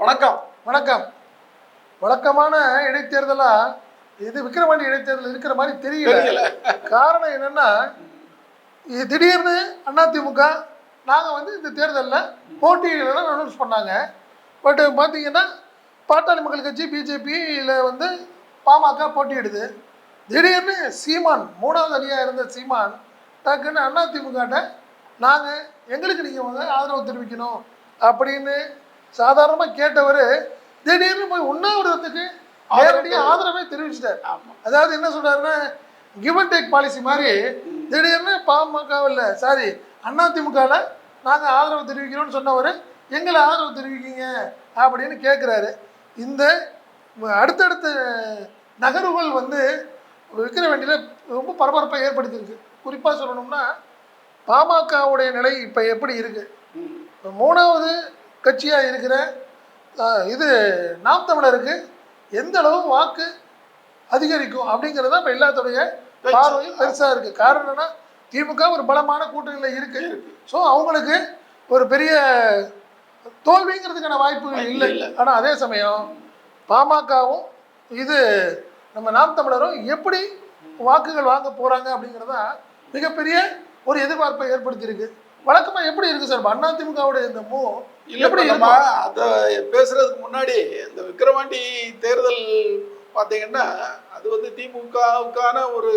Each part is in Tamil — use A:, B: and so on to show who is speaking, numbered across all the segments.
A: வணக்கம்
B: வணக்கம். வழக்கமான இடைத்தேர்தலா? இது விக்கிரவாண்டி இடைத்தேர்தல் இருக்கிற மாதிரி தெரியல. காரணம் என்னன்னா இது திடீர்னு அதிமுக நாங்கள் வந்து இந்த தேர்தலில் போட்டியிடலாம் அனௌன்ஸ் பண்ணாங்க. பட் பார்த்தீங்கன்னா பாட்டாளி மக்கள் கட்சி பிஜேபியில் வந்து பாமக போட்டியிடுது. திடீர்னு சீமான் மூணாவது அணியாக இருந்த சீமான் டக்குன்னு அதிமுகட்ட நாங்கள் எங்களுக்கு நீங்கள் வந்து ஆதரவு தெரிவிக்கணும் அப்படின்னு சாதாரணமாக கேட்டவர் திடீர்னு போய் உண்ணாவிரதத்துக்கு நேரடியாக ஆதரவே தெரிவிச்சிட்டார். அதாவது என்ன சொல்றாருன்னா கிவ் அண்ட் டேக் பாலிசி மாதிரி திடீர்னு பாமகவில் சாரி அதிமுகவில் நாங்கள் ஆதரவு தெரிவிக்கிறோம்னு சொன்னவர் எங்களை ஆதரவு தெரிவிக்கீங்க அப்படின்னு கேட்குறாரு இந்த அடுத்தடுத்த நகர்வுகள் வந்து விற்கிற வேண்டியில் ரொம்ப பரபரப்பை ஏற்படுத்தியிருக்கு. குறிப்பாக சொல்லணும்னா பாமகவுடைய நிலை இப்போ எப்படி இருக்கு?
A: ம்.
B: இப்ப மூணாவது கட்சியாக இருக்கிற இது நாம் தமிழருக்கு எந்த அளவு வாக்கு அதிகரிக்கும் அப்படிங்கிறது தான் இப்போ எல்லாத்துடைய பார்வையும் பெருசாக இருக்குது காரணம் என்னன்னா திமுக ஒரு பலமான கூட்டணியில் இருக்கு. ஸோ அவங்களுக்கு ஒரு பெரிய தோல்விங்கிறதுக்கான வாய்ப்புகள் இல்லை.
A: இல்லை.
B: ஆனால் அதே சமயம் பாமகவும் இது நம்ம நாம் தமிழரும் எப்படி வாக்குகள் வாங்க போகிறாங்க அப்படிங்கிறது மிகப்பெரிய ஒரு எதிர்பார்ப்பை ஏற்படுத்தியிருக்கு. வழக்கமாக எப்படி இருக்கு சார்? இப்ப அதிமுகவுடைய இந்த மூ எப்படி
A: அத பேசுறதுக்கு முன்னாடி இந்த விக்கிரவாண்டி தேர்தல் பாத்தீங்கன்னா அது வந்து திமுகவுக்கான ஒரு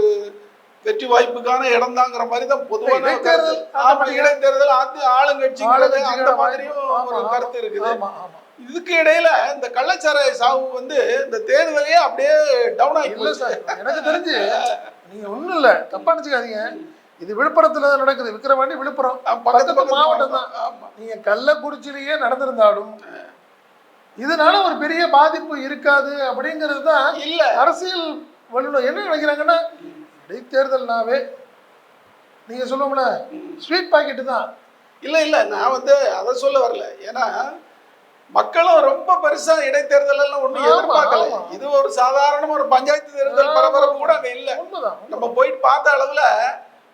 A: வெற்றி வாய்ப்புக்கான இடம் தாங்கிற மாதிரி தான் பொதுவான
B: இடைத்தேர்தல்
A: அது ஆளுங்கட்சி அந்த மாதிரியும் ஒரு. கருத்து இருக்குது. இதுக்கு இடையில இந்த கள்ளச்சாராய சாவு வந்து இந்த தேர்தலையே அப்படியே டவுன் ஆகி
B: எனக்கு தெரிஞ்சு நீங்க ஒண்ணும் இல்ல தப்பா நினைச்சுக்காதீங்க. இது விழுப்புரத்துல தான் நடக்குது. விக்கிரவாண்டி விழுப்புரம்.
A: பக்கத்து
B: மாவட்டம் தான். நீங்க கள்ளக்குறிச்சிலேயே நடந்திருந்தாலும் இதனால ஒரு பெரிய பாதிப்பு இருக்காது அப்படிங்கிறது தான்
A: இல்ல.
B: அரசியல் வல்லுநர் என்ன நினைக்கிறாங்கன்னா இடைத்தேர்தல்னாவே நீங்க சொல்லுவோம்ல ஸ்வீட் பாக்கெட்டு தான்.
A: இல்ல இல்ல நான் வந்து அதை சொல்ல வரல. ஏன்னா மக்களும் ரொம்ப பெருசா இடைத்தேர்தல் எல்லாம் ஒண்ணும் எதிர்பார்க்கல. இது ஒரு சாதாரண ஒரு பஞ்சாயத்து தேர்தல். பரபரப்பு கூட அங்க இல்ல. நம்ம போயிட்டு பார்த்த அளவுல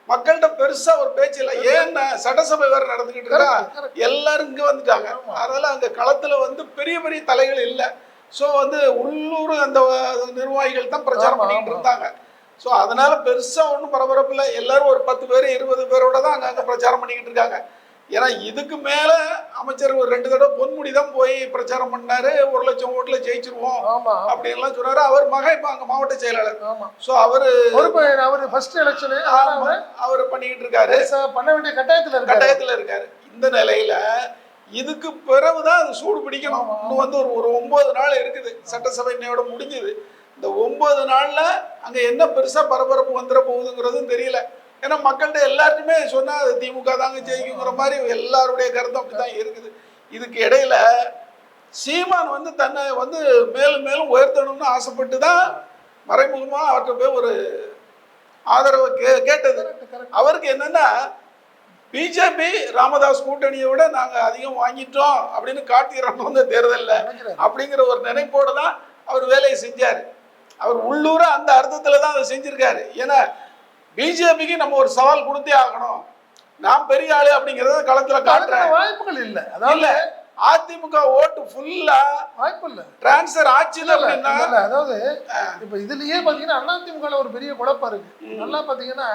A: மக்கள்கிட்ட பெருசா ஒரு பேச்சு இல்ல. ஏன்னா சட்டசபை வேற நடந்துகிட்டு இருக்கா. எல்லாரும் இங்க வந்துட்டாங்க. அதனால அங்க களத்துல வந்து பெரிய பெரிய தலைகள் இல்ல. சோ வந்து உள்ளூர் அந்த நிர்வாகிகள் தான் பிரச்சாரம்
B: ஆமா.
A: இருந்தாங்க. சோ அதனால பெருசா ஒன்றும் பரபரப்பு இல்லை. எல்லாரும் ஒரு பத்து பேர் இருபது பேரோட தான் அங்க அங்க பிரச்சாரம் பண்ணிக்கிட்டு இருக்காங்க. ஏன்னா இதுக்கு மேல அமைச்சர் ஒரு ரெண்டு தடவை பொன்முடி தான் போய் பிரச்சாரம் பண்ணாரு. ஒரு லட்சம் ஓட்டுல ஜெயிச்சிருவோம் அப்படின்லாம் சொன்னாரு. அவர் மகன் இப்ப அங்க மாவட்ட செயலாளர்.
B: ஆமா.
A: சோ அவரு
B: அவரு ஃபர்ஸ்ட் எலெக்ஷனு
A: அவரு பண்ணிக்கிட்டு இருக்காரு.
B: பண்ண வேண்டிய கட்டாயத்துல
A: கட்டாயத்துல இருக்காரு. இந்த நிலையில இதுக்கு பிறகுதான் அது சூடு பிடிக்கணும். இன்னும் வந்து ஒரு ஒரு ஒன்பது நாள் இருக்குது. சட்டசபை இன்னையோட முடிஞ்சது. இந்த ஒன்பது நாள்ல அங்க என்ன பெருசா பரபரப்பு வந்துட போகுதுங்கிறதும் தெரியல. ஏன்னா மக்கள்கிட்ட எல்லாருமே சொன்னால் அது திமுக தாங்க ஜெயிக்குங்கிற மாதிரி எல்லாருடைய கருத்தும் அப்படிதான் இருக்குது. இதுக்கு இடையில சீமான் வந்து தன்னை வந்து மேலும் மேலும் உயர்த்தணும்னு ஆசைப்பட்டு தான் மறைமுகமாக அவர்கிட்ட போய் ஒரு ஆதரவை கே கேட்டது. அவருக்கு என்னன்னா பிஜேபி ராமதாஸ் கூட்டணியை விட நாங்கள் அதிகம் வாங்கிட்டோம் அப்படின்னு காட்டிடுறோம் வந்து தேர்தலில் அப்படிங்கிற ஒரு நினைப்போடு தான் அவர் வேலையை செஞ்சார். அவர் உள்ளூர அந்த அர்த்தத்தில் தான் அதை செஞ்சிருக்காரு. ஏன்னா பிஜேபிக்கு நம்ம ஒரு சவால் கொடுத்தே ஆகணும். நான் பெரிய ஆளு அப்படிங்கறத களத்துல காட்டுறேன்.
B: வாய்ப்புகள் இல்ல. அதாவது
A: அதிமுக ஓட்டு ஃபுல்லா
B: வாய்ப்பு இல்ல.
A: டிரான்ஸ்பர் ஆச்சுது
B: இல்ல,
A: அப்படின்னா
B: அதாவது இப்ப இதுலயே பாத்தீங்கன்னா அதிமுக ஒரு பெரிய குழப்பம் இருக்கு. நல்லா பாத்தீங்கன்னா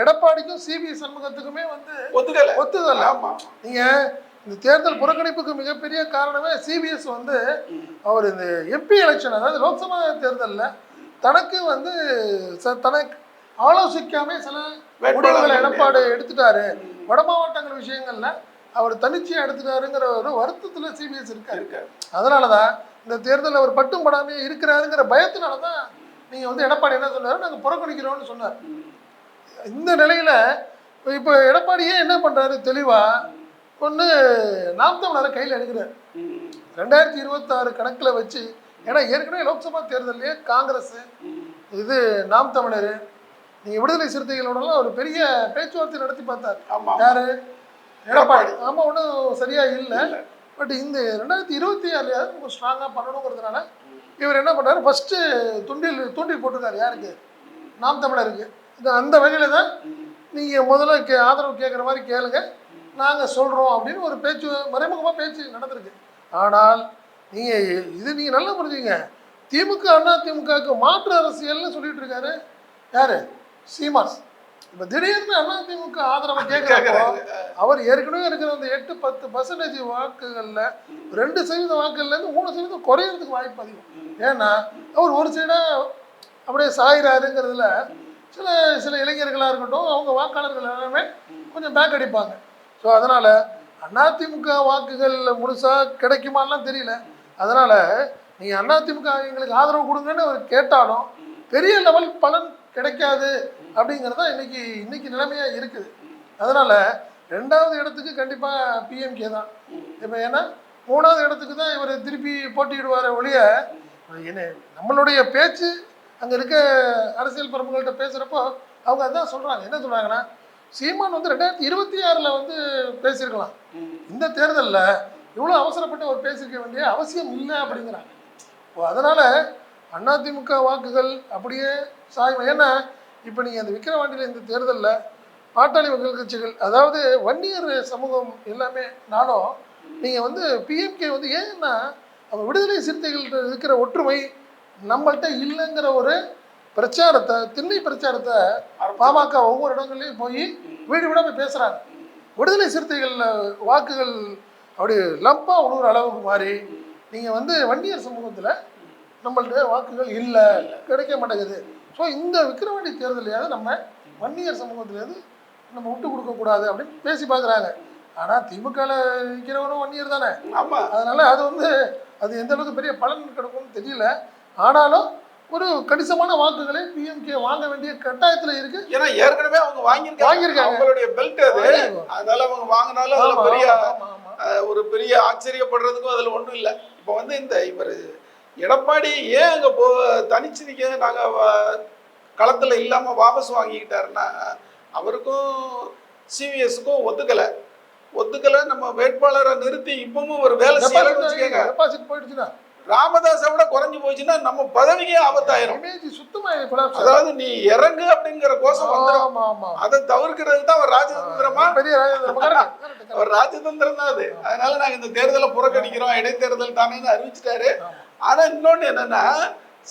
B: எடப்பாடிக்கும் சிபி சண்முகத்துக்குமே வந்து
A: ஒத்துக்கல.
B: ஒத்துதல்ல
A: ஆமா.
B: நீங்க இந்த தேர்தல் புறக்கணிப்புக்கு மிகப்பெரிய காரணமே சிபிஎஸ் வந்து அவர் இந்த எம்பி எலெக்ஷன் அதாவது லோக்சபா தேர்தல்ல தனக்கு வந்து தனக்கு ஆலோசிக்காம சில முடிவுகளை? எடப்பாடி எடுத்துட்டாரு வட மாவட்டங்கள் விஷயங்கள்ல அவர் தனிச்சையா எடுத்துட்டாருங்கிற ஒரு வருத்தத்துல சிபிஎஸ் இருக்காரு
A: இருக்காரு.
B: அதனாலதான் இந்த தேர்தலில் அவர் பட்டும் படாமே இருக்கிறாருங்கிற பயத்தினால தான் நீங்க வந்து எடப்பாடி என்ன சொன்னாரு நாங்க புறக்கணிக்கிறோம்னு சொன்னார் இந்த நிலையில இப்போ எடப்பாடியே என்ன பண்றாரு தெளிவா ஒன்று நாம் தமிழரை கையில் எடுக்கிறார். ரெண்டாயிரத்தி இருபத்தாறு கணக்கில் வச்சு ஏன்னா ஏற்கனவே லோக்சபா தேர்தல்லையே காங்கிரஸ் இது நாம் தமிழர் நீங்கள் விடுதலை சிறுத்தைகளோடலாம் ஒரு பெரிய பேச்சுவார்த்தை நடத்தி பார்த்தார். யாரு?
A: எடப்பாடி.
B: ஆமாம் ஒன்றும் சரியா இல்லை. பட் இந்த ரெண்டாயிரத்தி இருபத்தி ஆறுலையாவது நம்ம ஸ்ட்ராங்காக பண்ணணுங்கிறதுனால இவர் என்ன பண்ணாரு ஃபர்ஸ்ட் துண்டில் தூண்டில் போட்டிருக்காரு யாருக்கு? நாம் தமிழருக்கு. இது அந்த வகையில் தான் நீங்கள் முதல்ல கே ஆதரவு கேட்குற மாதிரி கேளுங்க. நாங்கள் சொல்கிறோம் அப்படின்னு ஒரு பேச்சு மறைமுகமாக பேச்சு நடந்திருக்கு. ஆனால் நீங்க இது நீங்க நல்லா புரிஞ்சுங்க திமுக அண்ணா திமுகவுக்கு மாற்று அரசியல்னு சொல்லிட்டு இருக்காரு. யாரு? சீமாஸ் இப்ப திடீர்னு அண்ணா திமுக ஆதரவை
A: கேக்குறாரு.
B: அவர் ஏற்கனவே இருக்கிற அந்த எட்டு பத்து பர்சன்டேஜ் வாக்குகள்ல ரெண்டு சதவீத வாக்குகள்ல இருந்து மூணு சதவீதம் குறையறதுக்கு வாய்ப்பு அதிகம். ஏன்னா அவர் ஒரு சைடா அப்படியே சாயிறாருங்கிறதுல சில சில இளைஞர்களாக இருக்கட்டும் அவங்க வாக்காளர்கள் எல்லாமே கொஞ்சம் பேக் அடிப்பாங்க. ஸோ அதனால் அதிமுக வாக்குகள் முழுசாக கிடைக்குமாலாம் தெரியல. அதனால் நீங்கள் அதிமுக எங்களுக்கு ஆதரவு கொடுங்கன்னு அவர் கேட்டாலும் பெரிய லெவல் பலன் கிடைக்காது அப்படிங்கிறது தான் இன்னைக்கு இன்னைக்கு நிலைமையாக இருக்குது. அதனால் ரெண்டாவது இடத்துக்கு கண்டிப்பாக பிஎம்கே தான். இப்போ ஏன்னா மூணாவது இடத்துக்கு தான் இவர் திருப்பி போட்டியிடுவார் ஒழிய என்ன நம்மளுடைய பேச்சு அங்கே இருக்க அரசியல் பிரமுகர்கள்ட்ட பேசுகிறப்போ அவங்க அதான் சொல்கிறாங்க என்ன சொல்கிறாங்கன்னா சீமான் வந்து ரெண்டாயிரத்தி இருபத்தி ஆறில் வந்து பேசியிருக்கலாம். இந்த தேர்தலில் இவ்வளோ அவசரப்பட்டு அவர் பேசியிருக்க வேண்டிய அவசியம் இல்லை அப்படிங்கிறாங்க. இப்போ அதனால் அதிமுக வாக்குகள் அப்படியே சாயும் ஏன்னா இப்போ நீங்கள் அந்த விக்கிரவாண்டியில் இந்த தேர்தலில் பாட்டாளி மக்கள் கட்சிகள் அதாவது வன்னியர் சமூகம் எல்லாமே நானும் நீங்கள் வந்து பிஎம்கே வந்து ஏன்னா அவங்க விடுதலை சிறுத்தைகள்கிட்ட இருக்கிற ஒற்றுமை நம்மள்கிட்ட இல்லைங்கிற ஒரு பிரச்சாரத்தை திண்ணை பிரச்சாரத்தை பாமக ஒவ்வொரு இடங்கள்லையும் போய் வீடு விடாம போய் பேசுகிறாங்க விடுதலை சிறுத்தைகளில் வாக்குகள் அப்படி லம்பாக உழுகிற அளவுக்கு மாறி நீங்கள் வந்து வன்னியர் சமூகத்தில் நம்மள்கிட்ட வாக்குகள் இல்லை கிடைக்க மாட்டேங்குது. ஸோ இந்த விக்கிரவாண்டி தேர்தலையாவது நம்ம வன்னியர் சமூகத்திலேருந்து நம்ம விட்டு கொடுக்கக்கூடாது அப்படின்னு பேசி பார்க்குறாங்க. ஆனால் திமுகவில் நிற்கிறவரும் வன்னியர் தானே.
A: ஆமா.
B: அதனால அது வந்து அது எந்த அளவுக்கு பெரிய பலன் கிடைக்கும்னு தெரியல. ஆனாலும் ஒரு கணிசமான வாக்குகளை பிஎம்கே வாங்க வேண்டிய கட்டாயத்தில் இருக்கு.
A: ஏன்னா ஏற்கனவே அவங்க வாங்கியிருக்காங்க.
B: வாங்கியிருக்காங்க.
A: அவங்களுடைய பெல்ட் அது. அதனால அவங்க வாங்கினாலும் அதுல பெரிய ஒரு பெரிய ஆச்சரியப்படுறதுக்கும் அதுல ஒண்ணும் இல்லை. இப்போ வந்து இந்த இவர் எடப்பாடி ஏன் அங்க போ தனிச்சு நிக்க நாங்க வ- களத்துல இல்லாம வாபஸ் வாங்கிக்கிட்டாருன்னா அவருக்கும் சிவிஎஸ்க்கும் ஒத்துக்கல. ஒத்துக்கல நம்ம வேட்பாளரை நிறுத்தி இப்பவும் ஒரு வேலை
B: டெபாசிட் போயிடுச்சுன்னா?
A: ராமதாஸை விட குறைஞ்சு போச்சுன்னா நம்ம பதவிக்கே ஆபத்தாயிரும். அதாவது நீ இறங்கு அப்படிங்கிற கோஷம் வந்துடும் அதை தவிர்க்கிறதுக்கு தான் அவர் ராஜதந்திரமா?
B: பெரிய.
A: அவர் ராஜதந்திரம் தான் அது. அதனால நாங்க இந்த தேர்தலை புறக்கணிக்கிறோம். இடைத்தேர்தல் தானேன்னு அறிவிச்சிட்டாரு. ஆனா இன்னொன்னு என்னன்னா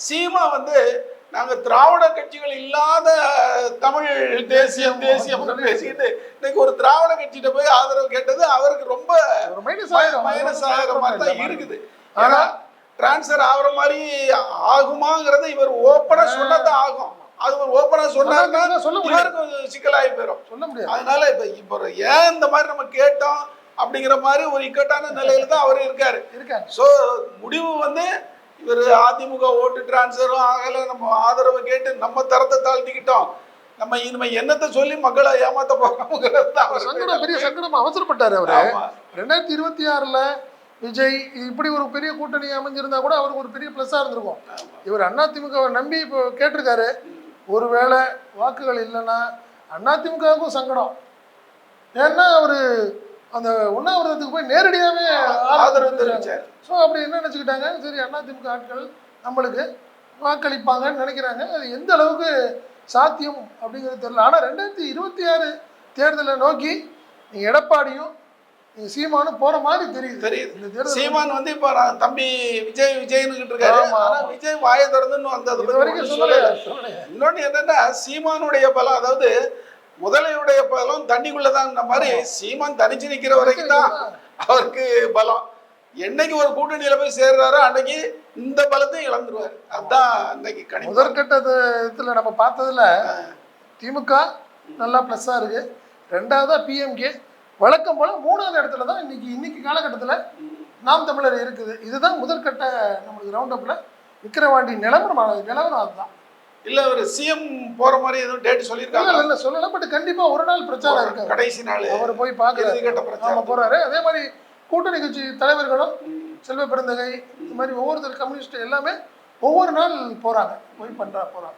A: சீமா வந்து நாங்க திராவிட கட்சிகள் இல்லாத தமிழ் தேசியம் தேசியம் பேசிக்கிட்டு இன்னைக்கு ஒரு திராவிட கட்சிகிட்ட போய் ஆதரவு கேட்டது அவருக்கு ரொம்ப
B: மைனஸ்
A: ஆகிற மாதிரி தான் இருக்குது. ஆனா டிரான்ஸ்ஃபர் ஆகுற மாதிரி ஆகுமாங்கிறத இவர் ஓப்பனா சொன்னதான் ஆகும். அது ஒரு ஓப்பனா சொன்னாருன்னா
B: சொன்னா சொல்ல முடியாது.
A: சிக்கலாகி போயிடும்
B: சொல்ல முடியாது.
A: அதனால இப்ப இப்போ ஏன் இந்த மாதிரி நம்ம கேட்டோம்? அப்படிங்கிற மாதிரி ஒரு இக்கட்டான நிலையில தான் அவர் இருக்காரு.
B: இருக்காங்க
A: ஸோ முடிவு வந்து இவர் அதிமுக ஓட்டு டிரான்ஸ்ஃபரும் ஆகலை. நம்ம ஆதரவை கேட்டு நம்ம தரத்தை தாழ்த்திக்கிட்டோம். நம்ம இனிமே என்னத்தை சொல்லி மக்களை ஏமாத்த போறோம்ங்கிறது
B: சங்கடம் பெரிய சங்கடம் அவசரப்பட்டாரு அவரு. ரெண்டாயிரத்தி இருபத்தி ஆறுல விஜய் இப்படி ஒரு பெரிய கூட்டணி அமைஞ்சிருந்தா கூட அவருக்கு ஒரு பெரிய ப்ளஸ்ஸாக இருந்திருக்கும். இவர் அதிமுகவை நம்பி இப்போ கேட்டிருக்காரு. ஒருவேளை வாக்குகள் இல்லைன்னா அதிமுகவுக்கும் சங்கடம். ஏன்னா அவர் அந்த உண்ணாவிரதத்துக்கு போய் நேரடியாகவே
A: ஆதரவு தெரிவிச்சார்.
B: ஸோ அப்படி என்ன நினச்சிக்கிட்டாங்க? சரி அதிமுக ஆட்கள் நம்மளுக்கு வாக்களிப்பாங்கன்னு நினைக்கிறாங்க. அது எந்த அளவுக்கு சாத்தியம் அப்படிங்கிறது தெரியல. ஆனால் ரெண்டாயிரத்தி இருபத்தி ஆறு தேர்தலை நோக்கி நீங்கள் எடப்பாடியும் நீங்கள் சீமானும் போகிற மாதிரி தெரியுது.
A: தெரியுது. சீமான் வந்து இப்ப நான் தம்பி விஜய் விஜய்னு இருக்காரு.
B: ஆமா,
A: ஆனா
B: ஆமா.
A: விஜய் வாயை திறந்துன்னு வந்து அதை
B: இது
A: பத்தி
B: வரைக்கும்
A: இன்னொன்னு என்னன்னா சீமானுடைய பலம் அதாவது முதலையுடைய பலம் தண்ணிக்குள்ளதான் மாதிரி சீமான் தனிச்சு நிக்கிற வரைக்கும் தான் அவருக்கு பலம். என்னைக்கு ஒரு கூட்டணியில போய் சேர்றாரோ அன்னைக்கு இந்த பலத்தையும் இழந்துருவாரு. அதான் அன்னைக்கு கணிப்பு
B: முதற்கட்ட இதில் நம்ம பார்த்ததுல திமுக நல்லா ப்ளஸ்ஸாக இருக்கு. ரெண்டாவதா பிஎம்கே வழக்கம் போல மூணாவது இடத்துல தான் இன்னைக்கு இன்னைக்கு காலகட்டத்தில் நாம் தமிழர் இருக்குது. இதுதான் முதற்கட்ட நம்மளுக்கு ரவுண்ட் அப்பில் விக்கிரவாண்டி நிலவரம் நிலவரம் அதுதான்.
A: இல்ல ஒரு சிஎம் போற மாதிரி எதுவும் டேட் சொல்லியிருக்காங்க.
B: இல்ல சொல்லல பட் கண்டிப்பா ஒரு நாள் பிரச்சாரம் இருக்கு
A: கடைசி நாள்
B: அவர் போய் பார்க்கறாரு.
A: இறுதிக்கட்ட
B: ஆமா
A: பிரச்சாரம்
B: போறாரு. அதே மாதிரி கூட்டணி கட்சி தலைவர்களும் செல்வ பெருந்தகை இந்த மாதிரி ஒவ்வொருத்தர் கம்யூனிஸ்ட் எல்லாமே ஒவ்வொரு நாள் போறாங்க. போய் பண்றா போறாங்க.